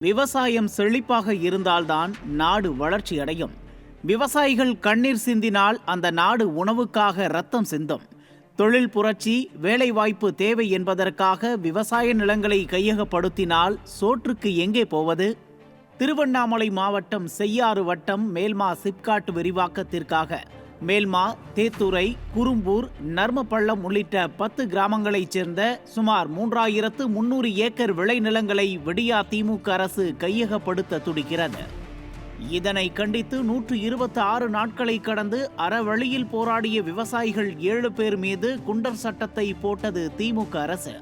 விவசாயம் செழிப்பாக இருந்தால்தான் நாடு வளர்ச்சி அடையும் விவசாயிகள் கண்ணீர் சிந்தினால் அந்த நாடு உணவுக்காக ரத்தம் சிந்தும். தொழில் புரட்சி வேலைவாய்ப்பு தேவை என்பதற்காக விவசாய நிலங்களை கையகப்படுத்தினால் சோற்றுக்கு எங்கே போவது? திருவண்ணாமலை மாவட்டம் செய்யாறு வட்டம் மேல்மா சிப்காட் விரிவாக்கத்திற்காக மேல்மா தேத்துரை குறும்பூர் நர்மப்பள்ளம் உள்ளிட்ட பத்து கிராமங்களைச் சேர்ந்த சுமார் மூன்றாயிரத்து முன்னூறு ஏக்கர் விளைநிலங்களை வெடியா திமுக அரசு கையகப்படுத்த துடிக்கிறது. இதனை கண்டித்து நூற்று இருபத்தி ஆறு நாட்களை கடந்து அறவழியில் போராடிய விவசாயிகள் ஏழு பேர் மீது குண்டர் சட்டத்தை போட்டது திமுக அரசு.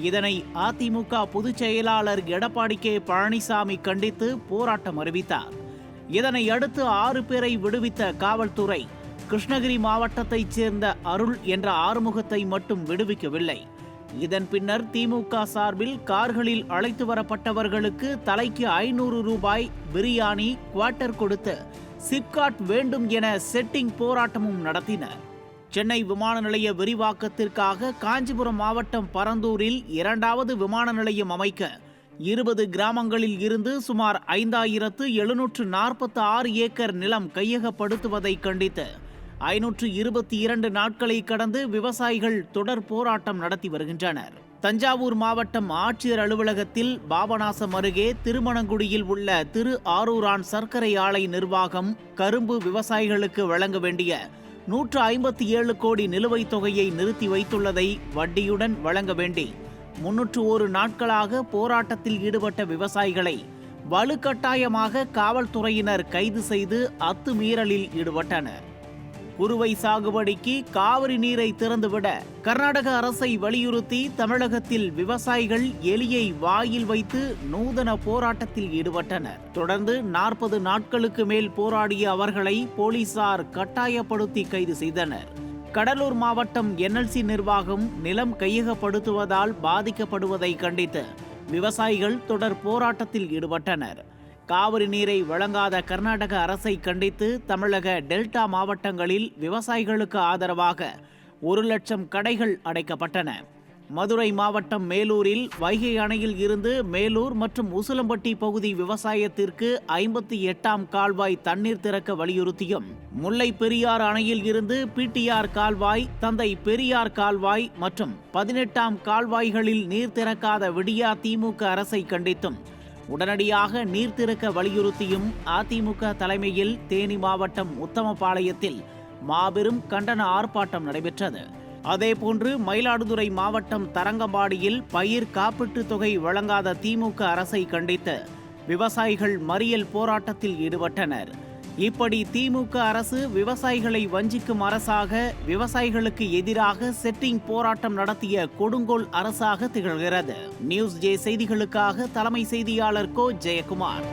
இதனை அதிமுக பொதுச் செயலாளர் எடப்பாடி கே. பழனிசாமி கண்டித்து போராட்டம் அறிவித்தார். இதனை அடுத்து ஆறு பேரை விடுவித்த காவல்துறை கிருஷ்ணகிரி மாவட்டத்தைச் சேர்ந்த அருள் என்ற ஆறுமுகத்தை மட்டும் விடுவிக்கவில்லை. இதன் பின்னர் திமுக சார்பில் கார்களில் அழைத்து வரப்பட்டவர்களுக்கு தலைக்கு ஐநூறு ரூபாய் பிரியாணி குவார்ட்டர் கொடுத்து சிப்காட் வேண்டும் என செட்டிங் போராட்டமும் நடத்தினர். சென்னை விமான நிலைய விரிவாக்கத்திற்காக காஞ்சிபுரம் மாவட்டம் பரந்தூரில் இரண்டாவது விமான நிலையம் அமைக்க இருபது கிராமங்களில் இருந்து சுமார் ஐந்தாயிரத்து எழுநூற்று நாற்பத்தி ஆறு ஏக்கர் நிலம் கையகப்படுத்துவதை கண்டித்து ஐநூற்று இருபத்தி இரண்டு நாட்களை கடந்து விவசாயிகள் தொடர் போராட்டம் நடத்தி வருகின்றனர். தஞ்சாவூர் மாவட்டம் ஆட்சியர் அலுவலகத்தில் பாபநாசம் அருகே திருமணங்குடியில் உள்ள திரு ஆரூரான் சர்க்கரை ஆலை நிர்வாகம் கரும்பு விவசாயிகளுக்கு வழங்க வேண்டிய நூற்று ஐம்பத்தி ஏழு கோடி நிலுவைத் தொகையை நிறுத்தி வைத்துள்ளதை வட்டியுடன் வழங்க வேண்டி முன்னூற்று ஒரு நாட்களாக போராட்டத்தில் ஈடுபட்ட விவசாயிகளை வலுக்கட்டாயமாக காவல்துறையினர் கைது செய்து அத்துமீறலில் ஈடுபட்டனர். குறுவை சாகுபடிக்கு காவிரி நீரை திறந்துவிட கர்நாடக அரசை வலியுறுத்தி தமிழகத்தில் விவசாயிகள் எலியை வாயில் வைத்து நூதன போராட்டத்தில் ஈடுபட்டனர். தொடர்ந்து நாற்பது நாட்களுக்கு மேல் போராடிய அவர்களை போலீசார் கட்டாயப்படுத்தி கைது செய்தனர். கடலூர் மாவட்டம் என்எல்சி நிர்வாகம் நிலம் கையகப்படுத்துவதால் பாதிக்கப்படுவதை கண்டித்து விவசாயிகள் தொடர் போராட்டத்தில் ஈடுபட்டனர். காவிரி நீரை வழங்காத கர்நாடக அரசை கண்டித்து தமிழக டெல்டா மாவட்டங்களில் விவசாயிகளுக்கு ஆதரவாக ஒரு லட்சம் கடைகள் அடைக்கப்பட்டன. மதுரை மாவட்டம் மேலூரில் வைகை அணையில் இருந்து மேலூர் மற்றும் உசிலம்பட்டி பகுதி விவசாயத்திற்கு ஐம்பத்தி எட்டாம் கால்வாய் தண்ணீர் திறக்க வலியுறுத்தியும் முல்லை பெரியார் அணையில் இருந்து பிடிஆர் கால்வாய் தந்தை பெரியார் கால்வாய் மற்றும் பதினெட்டாம் கால்வாய்களில் நீர் திறக்காத விடியா திமுக அரசை கண்டித்தும் உடனடியாக நீர் திறக்க வலியுறுத்தியும் அதிமுக தலைமையில் தேனி மாவட்டம் உத்தமபாளையத்தில் மாபெரும் கண்டன ஆர்ப்பாட்டம் நடைபெற்றது. அதேபோன்று மயிலாடுதுறை மாவட்டம் தரங்கம்பாடியில் பயிர் காப்பீட்டுத் தொகை வழங்காத திமுக அரசை கண்டித்து விவசாயிகள் மறியல் போராட்டத்தில் ஈடுபட்டனர். இப்படி திமுக அரசு விவசாயிகளை வஞ்சிக்கும் அரசாக விவசாயிகளுக்கு எதிராக செட்டிங் போராட்டம் நடத்திய கொடுங்கோல் அரசாக திகழ்கிறது. நியூஸ் ஜே செய்திகளுக்காக தலைமை செய்தியாளர் கோ. ஜெயக்குமார்.